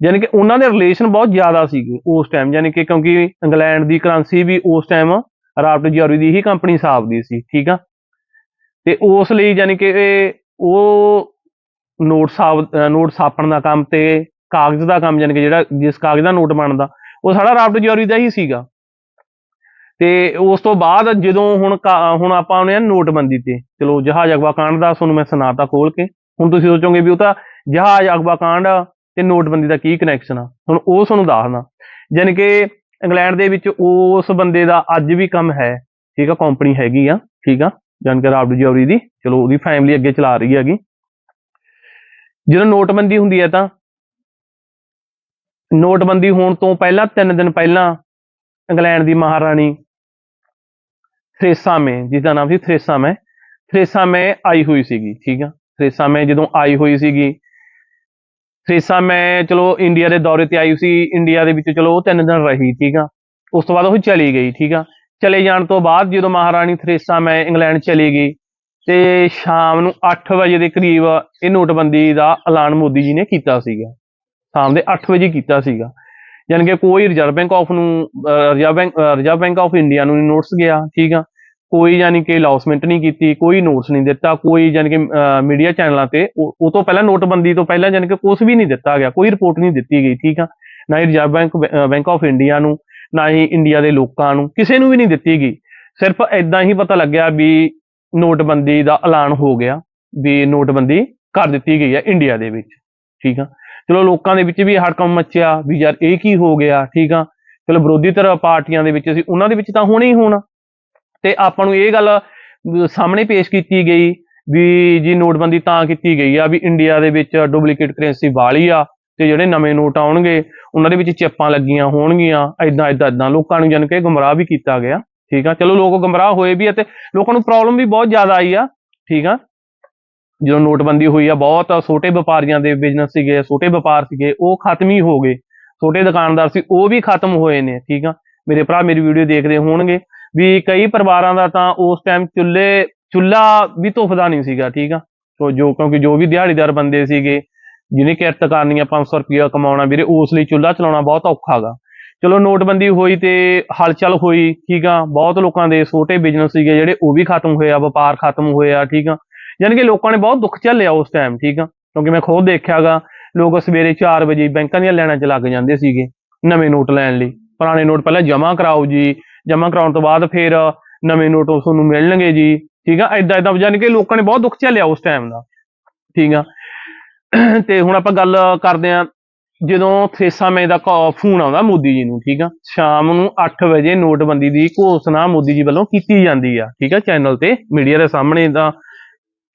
[SPEAKER 1] ਯਾਨੀ ਕਿ ਉਹਨਾਂ ਦੇ ਰਿਲੇਸ਼ਨ ਬਹੁਤ ਜ਼ਿਆਦਾ ਸੀਗੇ ਉਸ ਟਾਈਮ ਯਾਨੀ ਕਿ ਕਿਉਂਕਿ ਇੰਗਲੈਂਡ ਦੀ ਕਰੰਸੀ ਵੀ ਉਸ ਟਾਈਮ ਰਾਬਰਟ ਜਿਉਰੀ ਦੀ ਹੀ ਕੰਪਨੀ ਸਾਬਦੀ ਸੀ, ਠੀਕ ਆ? ਤੇ ਉਸ ਲਈ ਯਾਨੀ ਕਿ ਉਹ ਨੋਟ ਸਾਬ ਨੋਟ ਛਾਪਣ ਦਾ ਕੰਮ ਤੇ ਕਾਗਜ਼ ਦਾ ਕੰਮ, ਯਾਨੀ ਕਿ ਜਿਹੜਾ ਜਿਸ ਕਾਗਜ਼ ਦਾ ਨੋਟ ਬਣਦਾ, ਉਹ ਸਾਰਾ ਰਾਬਰਟ ਜਿਉਰੀ ਦਾ ਹੀ ਸੀਗਾ। ਤੇ ਉਸ ਤੋਂ ਬਾਅਦ ਜਦੋਂ ਹੁਣ ਕਾ- ਹੁਣ ਆਪਾਂ ਆਉਣੇ ਆ ਨੋਟਬੰਦੀ ਤੇ, ਚਲੋ ਜਹਾਜ਼ ਅਗਵਾ ਕਾਂਡ ਦਾ ਤੁਹਾਨੂੰ ਮੈਂ ਸੁਣਾਤਾ ਖੋਲ ਕੇ, ਹੁਣ ਤੁਸੀਂ ਸੋਚੋਗੇ ਵੀ ਉਹ ਤਾਂ ਜਹਾਜ਼ ਅਗਵਾ ਕਾਂਡ ਤੇ ਨੋਟਬੰਦੀ ਦਾ ਕੀ ਕਨੈਕਸ਼ਨ ਆ? ਹੁਣ ਉਹ ਤੁਹਾਨੂੰ ਦੱਸਦਾ। ਯਾਨੀ ਕਿ ਇੰਗਲੈਂਡ ਦੇ ਵਿੱਚ ਉਸ ਬੰਦੇ ਦਾ ਅੱਜ ਵੀ ਕੰਮ ਹੈ, ਠੀਕ ਆ ਕੰਪਨੀ ਹੈਗੀ ਆ, ਠੀਕ ਆ ਜਾਣੀ ਕਿ ਰਾਬਰਟ ਜਿਉਰੀ ਦੀ, ਚਲੋ ਉਹਦੀ ਫੈਮਿਲੀ ਅੱਗੇ ਚਲਾ ਰਹੀ ਹੈਗੀ। ਜਦੋਂ ਨੋਟਬੰਦੀ ਹੁੰਦੀ ਹੈ ਤਾਂ ਨੋਟਬੰਦੀ ਹੋਣ ਤੋਂ ਪਹਿਲਾਂ 3 ਦਿਨ ਪਹਿਲਾਂ ਇੰਗਲੈਂਡ ਦੀ ਮਹਾਰਾਣੀ ਥਰੇਸਾ ਮੇ ਜਿਸ ਦਾ ਨਾਮ ਸੀ ਥਰੇਸਾ ਮੇ। ਥਰੇਸਾ ਮੇ ਆਈ ਹੋਈ ਸੀਗੀ, ਠੀਕ ਆ? ਥਰੇਸਾ ਮੇ ਜਦੋਂ ਆਈ ਹੋਈ ਸੀਗੀ, ਥਰੇਸਾ ਮੇ ਚਲੋ ਇੰਡੀਆ ਦੇ ਦੌਰੇ ਤੇ ਆਈ ਸੀ ਇੰਡੀਆ ਦੇ ਵਿੱਚ ਚਲੋ ਉਹ ਤਿੰਨ ਦਿਨ ਰਹੀ, ਠੀਕ ਆ? ਉਸ ਤੋਂ ਬਾਅਦ ਉਹ ਚਲੀ ਗਈ, ਠੀਕ ਆ? ਚਲੇ ਜਾਣ ਤੋਂ ਬਾਅਦ ਜਦੋਂ ਮਹਾਰਾਣੀ ਥਰੇਸਾ ਮੇ ਇੰਗਲੈਂਡ ਚਲੀ ਗਈ, ਤੇ ਸ਼ਾਮ ਨੂੰ 8 ਵਜੇ ਦੇ ਕਰੀਬ ਇਹ ਨੋਟਬੰਦੀ ਦਾ ਐਲਾਨ ਮੋਦੀ ਜੀ ਨੇ ਕੀਤਾ ਸੀਗਾ। ਸ਼ਾਮ ਦੇ 8 ਵਜੇ ਕੀਤਾ ਸੀਗਾ। ਯਾਨੀ ਕਿ ਕੋਈ ਰਿਜ਼ਰਵ ਬੈਂਕ ਆਫ ਨੂੰ Reserve Bank Reserve Bank of India ਨੂੰ ਨੋਟਿਸ ਗਿਆ, ਠੀਕ ਆ? ਕੋਈ ਯਾਨੀ ਕਿ ਲਾਸਮੈਂਟ ਨਹੀਂ ਕੀਤੀ, ਕੋਈ ਨੋਟਸ ਨਹੀਂ ਦਿੱਤਾ, ਕੋਈ ਯਾਨੀ ਕਿ ਮੀਡੀਆ ਚੈਨਲਾਂ ਤੇ ਉਹ ਉਹ ਤੋਂ ਪਹਿਲਾਂ ਨੋਟਬੰਦੀ ਤੋਂ ਪਹਿਲਾਂ ਯਾਨੀ ਕਿ ਕੁਝ ਵੀ ਨਹੀਂ ਦਿੱਤਾ ਗਿਆ, ਕੋਈ ਰਿਪੋਰਟ ਨਹੀਂ ਦਿੱਤੀ ਗਈ, ਠੀਕ ਆ? ਨਾ ਹੀ Reserve Bank bank of India ਨੂੰ, ਨਾ ਹੀ ਇੰਡੀਆ ਦੇ ਲੋਕਾਂ ਨੂੰ, ਕਿਸੇ ਨੂੰ ਵੀ ਨਹੀਂ ਦਿੱਤੀ ਗਈ। ਸਿਰਫ ਇਦਾਂ ਹੀ ਪਤਾ ਲੱਗਿਆ ਵੀ ਨੋਟਬੰਦੀ ਦਾ ਐਲਾਨ ਹੋ ਗਿਆ, ਵੀ ਨੋਟਬੰਦੀ ਕਰ ਦਿੱਤੀ ਗਈ ਹੈ ਇੰਡੀਆ ਦੇ ਵਿੱਚ, ਠੀਕ ਆ? ਚਲੋ ਲੋਕਾਂ ਦੇ ਵਿੱਚ ਵੀ ਹੜਕੰਪ ਮੱਚਿਆ, ਵੀ ਯਾਰ ਇਹ ਕੀ ਹੋ ਗਿਆ, ਠੀਕ ਆ? ਚਲੋ ਵਿਰੋਧੀ ਧਿਰ ਪਾਰਟੀਆਂ ਦੇ ਵਿੱਚ ਸੀ ਉਹਨਾਂ ਦੇ ਵਿੱਚ ਤਾਂ ਹੋਣਾ ਹੀ ਹੋਣਾ। ਤੇ ਆਪਾਂ ਨੂੰ ਇਹ ਗੱਲ ਸਾਹਮਣੇ ਪੇਸ਼ ਕੀਤੀ ਗਈ ਵੀ ਜੀ ਨੋਟਬੰਦੀ ਤਾਂ ਕੀਤੀ ਗਈ ਆ ਵੀ ਇੰਡੀਆ ਦੇ ਵਿੱਚ ਡੁਪਲੀਕੇਟ ਕਰੰਸੀ ਵਾਲੀ ਆ ਤੇ ਜਿਹੜੇ ਨਵੇਂ ਨੋਟ ਆਉਣਗੇ, ਉਹਨਾਂ ਦੇ ਵਿੱਚ ਚਿੱਪਾਂ ਲੱਗੀਆਂ ਹੋਣਗੀਆਂ ਐਦਾਂ ਐਦਾਂ ਐਦਾਂ ਲੋਕਾਂ ਨੂੰ ਜਾਣ ਕੇ ਗੁੰਮਰਾਹ ਵੀ ਕੀਤਾ ਗਿਆ, ਠੀਕ ਆ? ਚਲੋ ਲੋਕ ਗੁੰਮਰਾਹ ਹੋਏ ਵੀ ਆ ਤੇ ਲੋਕਾਂ ਨੂੰ ਪ੍ਰੋਬਲਮ ਵੀ ਬਹੁਤ ਜ਼ਿਆਦਾ ਆਈ ਆ, ਠੀਕ ਆ? ਜਦੋਂ ਨੋਟਬੰਦੀ ਹੋਈ ਆ, ਬਹੁਤ ਛੋਟੇ ਵਪਾਰੀਆਂ ਦੇ ਬਿਜ਼ਨਸ ਸੀਗੇ, ਛੋਟੇ ਵਪਾਰ ਸੀਗੇ, ਉਹ ਖਤਮ ਹੀ ਹੋ ਗਏ। ਛੋਟੇ ਦੁਕਾਨਦਾਰ ਸੀ, ਉਹ ਵੀ ਖਤਮ ਹੋਏ ਨੇ, ਠੀਕ ਆ? ਮੇਰੇ ਭਰਾ ਮੇਰੀ ਵੀਡੀਓ ਦੇਖਦੇ ਹੋਣਗੇ। ਵੀ ਕਈ ਪਰਿਵਾਰਾਂ ਦਾ ਤਾਂ ਉਸ ਟਾਈਮ ਚੁੱਲ੍ਹੇ, ਚੁੱਲ੍ਹਾ ਵੀ ਧੁੱਫਦਾ ਨਹੀਂ ਸੀਗਾ, ਠੀਕ ਆ? ਸੋ ਜੋ, ਕਿਉਂਕਿ ਜੋ ਵੀ ਦਿਹਾੜੀਦਾਰ ਬੰਦੇ ਸੀਗੇ, ਜਿਹਨੇ ਕਿਰਤ ਕਰਨੀ ਆ 500 ਰੁਪਇਆ ਕਮਾਉਣਾ, ਵੀਰੇ ਉਸ ਲਈ ਚੁੱਲ੍ਹਾ ਚਲਾਉਣਾ ਬਹੁਤ ਔਖਾ ਗਾ। ਚਲੋ ਨੋਟਬੰਦੀ ਹੋਈ ਤੇ ਹਲਚਲ ਹੋਈ, ਠੀਕ ਆ? ਬਹੁਤ ਲੋਕਾਂ ਦੇ ਛੋਟੇ ਬਿਜ਼ਨਸ ਸੀਗੇ ਜਿਹੜੇ ਉਹ ਵੀ ਖਤਮ ਹੋਏ ਆ, ਵਪਾਰ ਖਤਮ ਹੋਏ ਆ, ਠੀਕ ਆ? ਯਾਨੀ ਕਿ ਲੋਕਾਂ ਨੇ ਬਹੁਤ ਦੁੱਖ ਝੱਲਿਆ ਉਸ ਟਾਈਮ ਠੀਕ ਆ? ਕਿਉਂਕਿ ਮੈਂ ਖੁਦ ਦੇਖਿਆਗਾ ਲੋਕ ਸਵੇਰੇ 4 ਵਜੇ ਬੈਂਕਾਂ ਦੀਆਂ ਲਾਈਨਾਂ 'ਚ ਲੱਗ ਜਾਂਦੇ ਸੀਗੇ, ਨਵੇਂ ਨੋਟ ਲੈਣ ਲਈ। ਪੁਰਾਣੇ ਨੋਟ ਪਹਿਲਾਂ ਜਮ੍ਹਾਂ ਕਰਾਓ ਜੀ ਜਮ੍ਹਾਂ ਕਰਾਉਣ ਤੋਂ ਬਾਅਦ ਫਿਰ ਨਵੇਂ ਨੋਟ ਤੁਹਾਨੂੰ ਮਿਲਣਗੇ ਜੀ, ਠੀਕ ਆ? ਐਦਾਂ ਐਦਾਂ ਯਾਨੀ ਕਿ ਲੋਕਾਂ ਨੇ ਬਹੁਤ ਦੁੱਖ ਝੱਲਿਆ ਉਸ ਟਾਈਮ ਦਾ, ਠੀਕ ਆ? ਤੇ ਹੁਣ ਆਪਾਂ ਗੱਲ ਕਰਦੇ ਆ ਜਦੋਂ ਥੇਸਾ ਮੇ ਦਾ ਫੋਨ ਆਉਂਦਾ ਮੋਦੀ ਜੀ ਨੂੰ, ਠੀਕ ਆ? ਸ਼ਾਮ ਨੂੰ 8 ਵਜੇ ਨੋਟਬੰਦੀ ਦੀ ਘੋਸ਼ਣਾ ਮੋਦੀ ਜੀ ਵੱਲੋਂ ਕੀਤੀ ਜਾਂਦੀ ਆ, ਠੀਕ ਆ? ਚੈਨਲ ਤੇ ਮੀਡੀਆ ਦੇ ਸਾਹਮਣੇ ਦਾ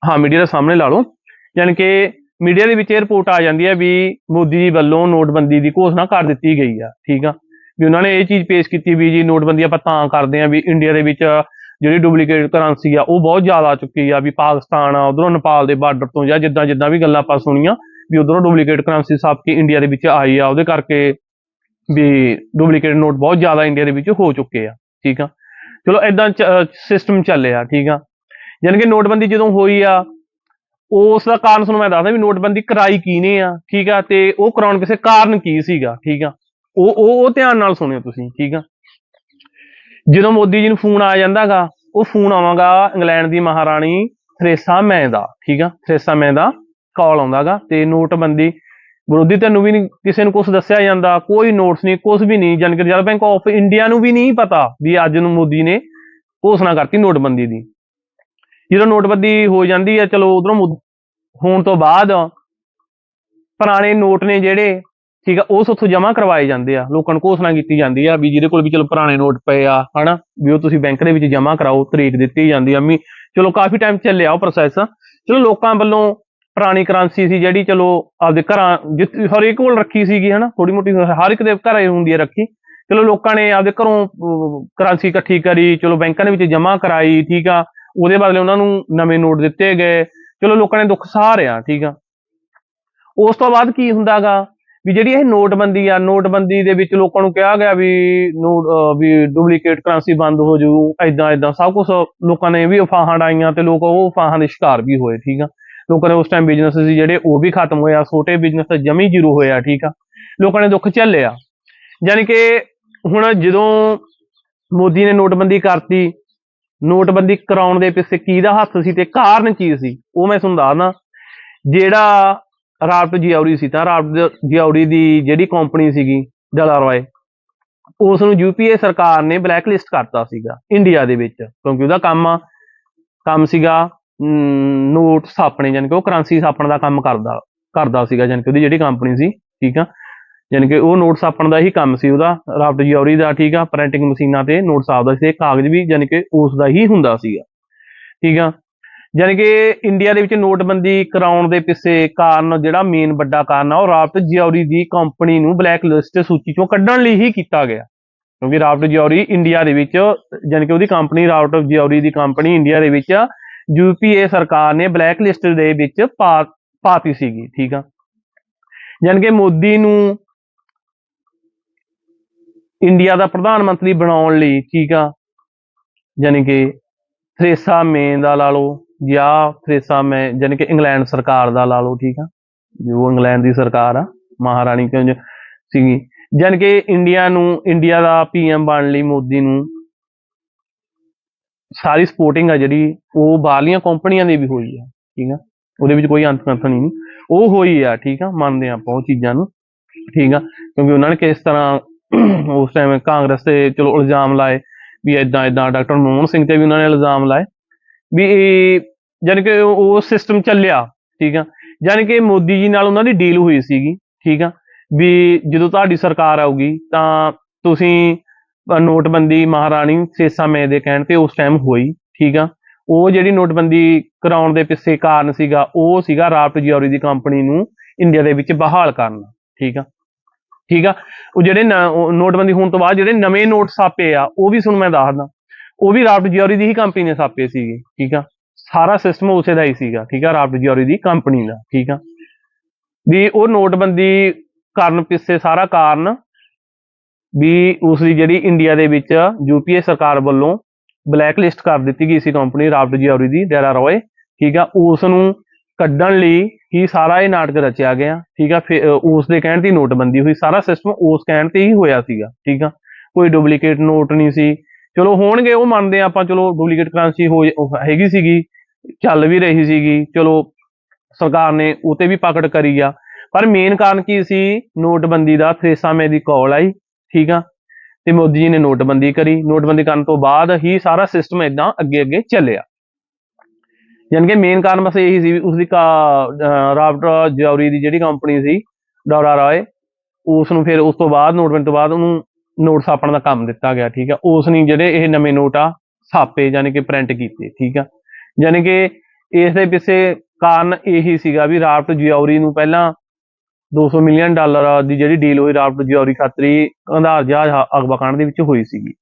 [SPEAKER 1] ਹਾਂ ਮੀਡੀਆ ਦੇ ਸਾਹਮਣੇ ਲਾ ਲਓ। ਯਾਨੀ ਕਿ ਮੀਡੀਆ ਦੇ ਵਿੱਚ ਇਹ ਰਿਪੋਰਟ ਆ ਜਾਂਦੀ ਹੈ ਵੀ ਮੋਦੀ ਜੀ ਵੱਲੋਂ ਨੋਟਬੰਦੀ ਦੀ ਘੋਸ਼ਣਾ ਕਰ ਦਿੱਤੀ ਗਈ ਆ, ਠੀਕ ਆ? ਵੀ ਉਹਨਾਂ ਨੇ ਇਹ ਚੀਜ਼ ਪੇਸ਼ ਕੀਤੀ ਵੀ ਜੀ ਨੋਟਬੰਦੀ ਆਪਾਂ ਤਾਂ ਕਰਦੇ ਆ ਵੀ ਇੰਡੀਆ ਦੇ ਵਿੱਚ ਜਿਹੜੀ ਡੁਪਲੀਕੇਟ ਕਰੰਸੀ ਆ, ਉਹ ਬਹੁਤ ਜ਼ਿਆਦਾ ਆ ਚੁੱਕੀ ਆ, ਵੀ ਪਾਕਿਸਤਾਨ ਆ, ਉਧਰੋਂ ਨੇਪਾਲ ਦੇ ਬਾਰਡਰ ਤੋਂ ਜਾਂ ਜਿੱਦਾਂ ਜਿੱਦਾਂ ਵੀ ਗੱਲਾਂ ਆਪਾਂ ਸੁਣੀਆਂ ਵੀ ਉਧਰੋਂ ਡੁਪਲੀਕੇਟ ਕਰੰਸੀ ਛਾਪ ਕੇ ਇੰਡੀਆ ਦੇ ਵਿੱਚ ਆਈ ਆ, ਉਹਦੇ ਕਰਕੇ ਵੀ ਡੁਪਲੀਕੇਟ ਨੋਟ ਬਹੁਤ ਜ਼ਿਆਦਾ ਇੰਡੀਆ ਦੇ ਵਿੱਚ ਹੋ ਚੁੱਕੇ ਆ, ਠੀਕ ਆ? ਚਲੋ ਇਦਾਂ ਸਿਸਟਮ ਚੱਲਿਆ ਠੀਕ ਆ? ਯਾਨੀ ਕਿ ਨੋਟਬੰਦੀ ਜਦੋਂ ਹੋਈ ਆ, ਉਸ ਦਾ ਕਾਰਨ ਤੁਹਾਨੂੰ ਮੈਂ ਦੱਸਦਾ ਵੀ ਨੋਟਬੰਦੀ ਕਰਾਈ ਕਿਹਨੇ ਆ, ਠੀਕ ਆ? ਤੇ ਉਹ ਕਰਾਉਣ ਕਿਸੇ ਕਾਰਨ ਕੀ ਸੀਗਾ, ਠੀਕ ਆ? ਉਹ ਉਹ ਉਹ ਧਿਆਨ ਨਾਲ ਸੁਣਿਓ ਤੁਸੀਂ, ਠੀਕ ਆ? ਜਦੋਂ ਮੋਦੀ ਜੀ ਨੂੰ ਫੋਨ ਆ ਜਾਂਦਾਗਾ, ਉਹ ਫੋਨ ਆਵਾਂਗਾ ਇੰਗਲੈਂਡ ਦੀ ਮਹਾਰਾਣੀ ਥਰੇਸਾ ਮੈਂ ਦਾ, ਠੀਕ ਆ? ਥਰੇਸਾ ਮੈਂ ਦਾ ਕਾਲ ਆਉਂਦਾਗਾ ਤੇ ਨੋਟਬੰਦੀ ਵਿਰੋਧੀ ਤੈਨੂੰ ਵੀ ਨਹੀਂ ਕਿਸੇ ਨੂੰ ਕੁਝ ਦੱਸਿਆ ਜਾਂਦਾ, ਕੋਈ ਨੋਟਸ ਨਹੀਂ ਕੁਝ ਵੀ ਨਹੀਂ ਜਾਣੀ ਕਿ ਰਿਜ਼ਰਵ ਬੈਂਕ ਆਫ ਇੰਡੀਆ ਨੂੰ ਵੀ ਨਹੀਂ ਪਤਾ ਵੀ ਅੱਜ ਨੂੰ ਮੋਦੀ ਨੇ ਘੋਸ਼ਣਾ ਕਰਤੀ ਨੋਟਬੰਦੀ ਦੀ। ਜਦੋਂ ਨੋਟਬੰਦੀ ਹੋ ਜਾਂਦੀ ਹੈ ਚਲੋ ਉਧਰੋਂ ਹੋਣ ਤੋਂ ਬਾਅਦ ਪੁਰਾਣੇ ਨੋਟ ਨੇ ਜਿਹੜੇ ਠੀਕ ਆ, ਉਸ ਉੱਥੋਂ ਜਮ੍ਹਾਂ ਕਰਵਾਏ ਜਾਂਦੇ ਆ, ਲੋਕਾਂ ਨੂੰ ਘੋਸ਼ਣਾ ਕੀਤੀ ਜਾਂਦੀ ਆ ਵੀ ਜਿਹਦੇ ਕੋਲ ਵੀ ਚਲੋ ਪੁਰਾਣੇ ਨੋਟ ਪਏ ਆ, ਹਨਾ, ਵੀ ਉਹ ਤੁਸੀਂ ਬੈਂਕ ਦੇ ਵਿੱਚ ਜਮ੍ਹਾਂ ਕਰਾਓ, ਤਰੀਕ ਦਿੱਤੀ ਜਾਂਦੀ ਆ, ਮੀ, ਚਲੋ ਕਾਫੀ ਟਾਈਮ ਚੱਲਿਆ ਉਹ ਪ੍ਰੋਸੈਸ ਚਲੋ ਲੋਕਾਂ ਵੱਲੋਂ ਪੁਰਾਣੀ ਕਰੰਸੀ ਸੀ ਜਿਹੜੀ, ਚਲੋ ਆਪਦੇ ਘਰਾਂ, ਜਿੱਥੇ ਹਰੇਕ ਕੋਲ ਰੱਖੀ ਸੀਗੀ, ਹਨਾ ਥੋੜੀ ਮੋਟੀ ਹਰ ਇੱਕ ਦੇ ਘਰੇ ਹੁੰਦੀ ਹੈ ਰੱਖੀ। ਚਲੋ ਲੋਕਾਂ ਨੇ ਆਪਦੇ ਘਰੋਂ ਕਰੰਸੀ ਇਕੱਠੀ ਕਰੀ, ਚਲੋ ਬੈਂਕਾਂ ਦੇ ਵਿੱਚ ਜਮ੍ਹਾਂ ਕਰਾਈ, ਠੀਕ ਆ, ਉਹਦੇ ਬਦਲੇ ਉਹਨਾਂ ਨੂੰ ਨਵੇਂ ਨੋਟ ਦਿੱਤੇ ਗਏ। ਚਲੋ ਲੋਕਾਂ ਨੇ ਦੁੱਖ ਸਹਾਰਿਆ ਠੀਕ ਆ। ਉਸ ਤੋਂ ਬਾਅਦ ਕੀ ਹੁੰਦਾਗਾ? ਵੀ ਜਿਹੜੀ ਇਹ ਨੋਟਬੰਦੀ ਆ, ਨੋਟਬੰਦੀ ਦੇ ਵਿੱਚ ਲੋਕਾਂ ਨੂੰ ਕਿਹਾ ਗਿਆ ਵੀ ਨੋਟ ਵੀ ਡੁਪਲੀਕੇਟ ਕਰੰਸੀ ਬੰਦ ਹੋ ਜੂ ਐਦਾਂ ਐਦਾਂ ਸਭ ਕੁਝ ਲੋਕਾਂ ਨੇ ਵੀ ਅਫਵਾਹਾਂ ਡਾਈਆਂ ਤੇ ਲੋਕ ਉਹ ਅਫਵਾਹਾਂ ਦੇ ਸ਼ਿਕਾਰ ਵੀ ਹੋਏ, ਠੀਕ ਆ। ਲੋਕਾਂ ਨੇ ਉਸ ਟਾਈਮ ਬਿਜ਼ਨਸ ਸੀ ਜਿਹੜੇ ਉਹ ਵੀ ਖਤਮ ਹੋਇਆ ਛੋਟੇ ਬਿਜ਼ਨਸ ਤਾਂ ਜਮੀ ਜ਼ੀਰੋ ਹੋਇਆ ਠੀਕ ਆ। ਲੋਕਾਂ ਨੇ ਦੁੱਖ ਝੱਲਿਆ ਯਾਨੀ ਕਿ ਹੁਣ ਜਦੋਂ ਮੋਦੀ ਨੇ ਨੋਟਬੰਦੀ ਕਰਤੀ, ਨੋਟਬੰਦੀ ਕਰਾਉਣ ਦੇ ਪਿੱਛੇ ਕੀ ਦਾ ਹੱਥ ਸੀ ਤੇ ਕਾਰਨ ਕੀ ਸੀ, ਉਹ ਮੈਂ ਤੁਹਾਨੂੰ ਦੱਸਦਾ। ਜਿਹੜਾ ਰਾਬਰਟ ਜਿਉਰੀ ਸੀ ਤਾਂ ਰਾਬਰਟ ਜਿਉਰੀ ਦੀ ਜਿਹੜੀ ਕੰਪਨੀ ਸੀਗੀ ਡਲਾਰੋਏ ਉਸ ਨੂੰ ਯੂਪੀਏ ਸਰਕਾਰ ਨੇ ਬਲੈਕ ਲਿਸਟ ਕਰਤਾ ਸੀਗਾ ਇੰਡੀਆ ਦੇ ਵਿੱਚ, ਕਿਉਂਕਿ ਉਹਦਾ ਕੰਮ ਆ, ਕੰਮ ਸੀਗਾ ਨੋਟ ਛਾਪਣੇ, ਜਾਣੀ ਕਿ ਉਹ ਕਰੰਸੀ ਛਾਪਣ ਦਾ ਕੰਮ ਕਰਦਾ ਕਰਦਾ ਸੀਗਾ, ਜਾਣੀ ਕਿ ਉਹਦੀ ਜਿਹੜੀ ਕੰਪਨੀ ਸੀ, ਠੀਕ ਆ? ਜਾਣੀ ਕਿ ਉਹ ਨੋਟ ਛਾਪਣ ਦਾ ਹੀ ਕੰਮ ਸੀ ਉਹਦਾ ਰਾਬਰਟ ਜਿਉਰੀ ਦਾ, ਠੀਕ ਆ? ਪ੍ਰਿੰਟਿੰਗ ਮਸ਼ੀਨਾਂ ਤੇ ਨੋਟ ਛਾਪਦਾ ਸੀ ਕਾਗਜ਼ ਵੀ, ਜਾਣੀ ਕਿ ਉਸ ਦਾ ਹੀ ਹੁੰਦਾ ਸੀਗਾ, ਠੀਕ ਆ? ਜਾਣੀ ਕਿ ਇੰਡੀਆ ਦੇ ਵਿੱਚ ਨੋਟਬੰਦੀ ਕਰਾਉਣ ਦੇ ਪਿੱਛੇ ਕਾਰਨ ਜਿਹੜਾ ਮੇਨ ਵੱਡਾ ਕਾਰਨ ਆ, ਉਹ ਰਾਬਰਟ ਜਿਉਰੀ ਦੀ ਕੰਪਨੀ ਨੂੰ ਬਲੈਕ ਲਿਸਟ ਸੂਚੀ ਚੋਂ ਕੱਢਣ ਲਈ ਹੀ ਕੀਤਾ ਗਿਆ। ਕਿਉਂਕਿ ਰਾਬਰਟ ਜਿਉਰੀ ਇੰਡੀਆ ਦੇ ਵਿੱਚ ਜਾਣੀ ਕਿ ਉਹਦੀ ਕੰਪਨੀ ਰਾਬਰਟ ਜਿਉਰੀ ਦੀ ਕੰਪਨੀ ਇੰਡੀਆ ਦੇ ਵਿੱਚ ਯੂਪੀਏ ਸਰਕਾਰ ਨੇ ਬਲੈਕ ਲਿਸਟ ਦੇ ਵਿੱਚ ਪਾ, ਪਾਤੀ ਸੀਗੀ, ਠੀਕ ਆ? ਜਾਣੀ ਕਿ ਮੋਦੀ ਨੂੰ ਇੰਡੀਆ ਦਾ ਪ੍ਰਧਾਨ ਮੰਤਰੀ ਬਣਾਉਣ ਲਈ, ਠੀਕ ਆ? ਜਾਣੀ ਕਿ ਥਰੇਸਾ ਮੇ ਦਾ ਲਾ ਲਓ ਜਾਂ ਥਰੇਸਾ ਮੈਂ, ਜਾਣੀ ਕਿ ਇੰਗਲੈਂਡ ਸਰਕਾਰ ਦਾ ਲਾ ਲਓ, ਠੀਕ ਆ? ਜੋ ਇੰਗਲੈਂਡ ਦੀ ਸਰਕਾਰ ਆ, ਮਹਾਰਾਣੀ ਕਿਉਂ ਸੀਗੀ। ਜਾਣੀ ਕਿ ਇੰਡੀਆ ਨੂੰ, ਇੰਡੀਆ ਦਾ ਪੀਐਮ ਬਣਨ ਲਈ ਮੋਦੀ ਨੂੰ ਸਾਰੀ ਸਪੋਰਟਿੰਗ ਆ ਜਿਹੜੀ, ਉਹ ਬਾਹਰਲੀਆਂ ਕੰਪਨੀਆਂ ਦੀ ਵੀ ਹੋਈ ਆ, ਠੀਕ ਆ? ਉਹਦੇ ਵਿੱਚ ਕੋਈ ਅੰਤ ਕੰਥ ਨਹੀਂ। ਉਹ ਹੋਈ ਆ, ਠੀਕ ਆ? ਮੰਨਦੇ ਆ ਆਪਾਂ ਉਹ ਚੀਜ਼ਾਂ ਨੂੰ, ਠੀਕ ਆ? ਕਿਉਂਕਿ ਉਹਨਾਂ ਨੇ ਕਿਸ ਤਰ੍ਹਾਂ ਉਸ ਟਾਈਮ ਕਾਂਗਰਸ ਤੇ ਚਲੋ ਇਲਜ਼ਾਮ ਲਾਏ ਵੀ ਇਦਾਂ ਇਦਾਂ ਡਾਕਟਰ ਮੋਹਨ ਸਿੰਘ ਤੇ ਵੀ ਉਹਨਾਂ ਨੇ ਇਲਜ਼ਾਮ ਲਾਏ। ਵੀ ਇਹ ਜਾਣੀ ਕਿ ਉਹ ਸਿਸਟਮ ਚੱਲਿਆ, ਠੀਕ ਆ। ਜਾਣੀ ਕਿ ਮੋਦੀ ਜੀ ਨਾਲ ਉਹਨਾਂ ਦੀ ਡੀਲ ਹੋਈ ਸੀਗੀ, ਠੀਕ ਆ। ਵੀ ਜਦੋਂ ਤੁਹਾਡੀ ਸਰਕਾਰ ਆਊਗੀ ਤਾਂ ਤੁਸੀਂ ਨੋਟਬੰਦੀ ਮਹਾਰਾਣੀ ਸੇਸਾ ਮੇ ਦੇ ਕਹਿਣ ਤੇ ਉਸ ਟਾਈਮ ਹੋਈ, ਠੀਕ ਆ। ਉਹ ਜਿਹੜੀ ਨੋਟਬੰਦੀ ਕਰਾਉਣ ਦੇ ਪਿੱਛੇ ਕਾਰਨ ਸੀਗਾ, ਉਹ ਸੀਗਾ ਰਾਬਰਟ ਜਿਉਰੀ ਦੀ ਕੰਪਨੀ ਨੂੰ ਇੰਡੀਆ ਦੇ ਵਿੱਚ ਬਹਾਲ ਕਰਨਾ, ਠੀਕ ਆ। ਠੀਕ ਆ। ਉਹ ਜਿਹੜੇ ਨੋਟਬੰਦੀ ਹੋਣ ਤੋਂ ਬਾਅਦ ਜਿਹੜੇ ਨਵੇਂ ਨੋਟ ਛਾਪੇ ਆ, ਉਹ ਵੀ ਤੁਹਾਨੂੰ ਮੈਂ ਦੱਸਦਾ। ਉਹ ਵੀ ਰਾਬਰਟ ਜਿਉਰੀ ਦੀ ਹੀ ਕੰਪਨੀ ਨੇ ਛਾਪੇ ਸੀਗੇ ਠੀਕ ਆ? ਸਾਰਾ ਸਿਸਟਮ ਉਸੇ ਦਾ ਹੀ ਸੀਗਾ ਠੀਕ ਆ? ਰਾਬਰਟ ਜਿਉਰੀ ਦੀ ਕੰਪਨੀ ਦਾ ਠੀਕ ਆ? ਵੀ ਉਹ ਨੋਟਬੰਦੀ ਕਰਨ ਪਿੱਛੇ ਸਾਰਾ ਕਾਰਨ ਵੀ ਉਸ ਦੀ ਜਿਹੜੀ ਇੰਡੀਆ ਦੇ ਵਿੱਚ ਯੂਪੀਏ ਸਰਕਾਰ ਵੱਲੋਂ ਬਲੈਕ ਲਿਸਟ ਕਰ ਦਿੱਤੀ ਗਈ ਸੀ ਕੰਪਨੀ ਰਾਬਰਟ ਜਿਉਰੀ ਦੀ ਡੈਰਾ ਰੋਏ ਠੀਕ ਆ? ਉਸ ਨੂੰ ਕੱਢਣ ਲਈ ਹੀ ਸਾਰਾ ਇਹ ਨਾਟਕ ਰਚਿਆ ਗਿਆ ਠੀਕ ਆ? ਫਿਰ ਅ, ਉਸ ਦੇ ਕਹਿਣ ਤੇ ਨੋਟਬੰਦੀ ਹੋਈ ਸਾਰਾ ਸਿਸਟਮ ਉਸ ਕਹਿਣ ਤੇ ਹੀ ਹੋਇਆ ਸੀਗਾ ਠੀਕ ਆ? ਕੋਈ ਡੁਪਲੀਕੇਟ ਨੋਟ ਨਹੀਂ ਸੀ ਚਲੋ ਹੋਣਗੇ, ਉਹ ਮੰਨਦੇ ਆ ਆਪਾਂ, ਚਲੋ ਡੁਪਲੀਕੇਟ ਕਰੰਸੀ ਹੋ ਹੈਗੀ ਸੀਗੀ, ਚੱਲ ਵੀ ਰਹੀ ਸੀਗੀ, ਚਲੋ ਸਰਕਾਰ ਨੇ ਉਹ ਤੇ ਵੀ ਪਕੜ ਕਰੀ ਆ। ਪਰ ਮੇਨ ਕਾਰਨ ਕੀ ਸੀ? ਨੋਟਬੰਦੀ ਦਾ ਥਰੇਸਾ ਮੇ ਦੀ ਕਾਲ ਆਈ, ਠੀਕ ਆ? ਤੇ ਮੋਦੀ ਜੀ ਨੇ ਨੋਟਬੰਦੀ ਕਰੀ। ਨੋਟਬੰਦੀ ਕਰਨ ਤੋਂ ਬਾਅਦ ਹੀ ਸਾਰਾ ਸਿਸਟਮ ਇਦਾਂ ਅੱਗੇ ਅੱਗੇ ਚੱਲਿਆ। ਯਾਨੀ ਕਿ ਮੇਨ ਕਾਰਨ ਬਸ ਇਹੀ ਸੀ ਵੀ ਉਸ ਦੀ ਕਾ- ਅਹ ਰਾਬਰਟ ਜੌਰੀ ਦੀ ਜਿਹੜੀ ਕੰਪਨੀ ਸੀ ਡੋਰਾ ਰਾਏ ਉਸ ਨੂੰ ਫਿਰ ਉਸ ਤੋਂ ਬਾਅਦ, ਨੋਟਬੰਦੀ ਤੋਂ ਬਾਅਦ ਉਹਨੂੰ ਨੋਟ ਛਾਪਣ ਦਾ ਕੰਮ ਦਿੱਤਾ ਗਿਆ, ਠੀਕ ਆ। ਉਸ ਨੇ ਜਿਹੜੇ ਇਹ ਨਵੇਂ ਨੋਟ ਆ, ਛਾਪੇ ਯਾਨੀ ਕਿ ਪ੍ਰਿੰਟ ਕੀਤੇ, ਠੀਕ ਆ। ਯਾਨੀ ਕਿ ਇਸ ਦੇ ਪਿੱਛੇ ਕਾਰਨ ਇਹੀ ਸੀਗਾ ਵੀ ਰਾਬਰਟ ਜਿਉਰੀ ਨੂੰ ਪਹਿਲਾਂ 200 ਮਿਲੀਅਨ ਡਾਲਰ ਦੀ ਜਿਹੜੀ ਡੀਲ ਹੋਈ ਰਾਬਰਟ ਜਿਉਰੀ ਖਾਤਰੀ ਕੰਧਾਰ ਜਹਾਜ਼ ਅਗਵਾ ਕਾਂਡ ਦੇ ਵਿੱਚ ਹੋਈ ਸੀਗੀ।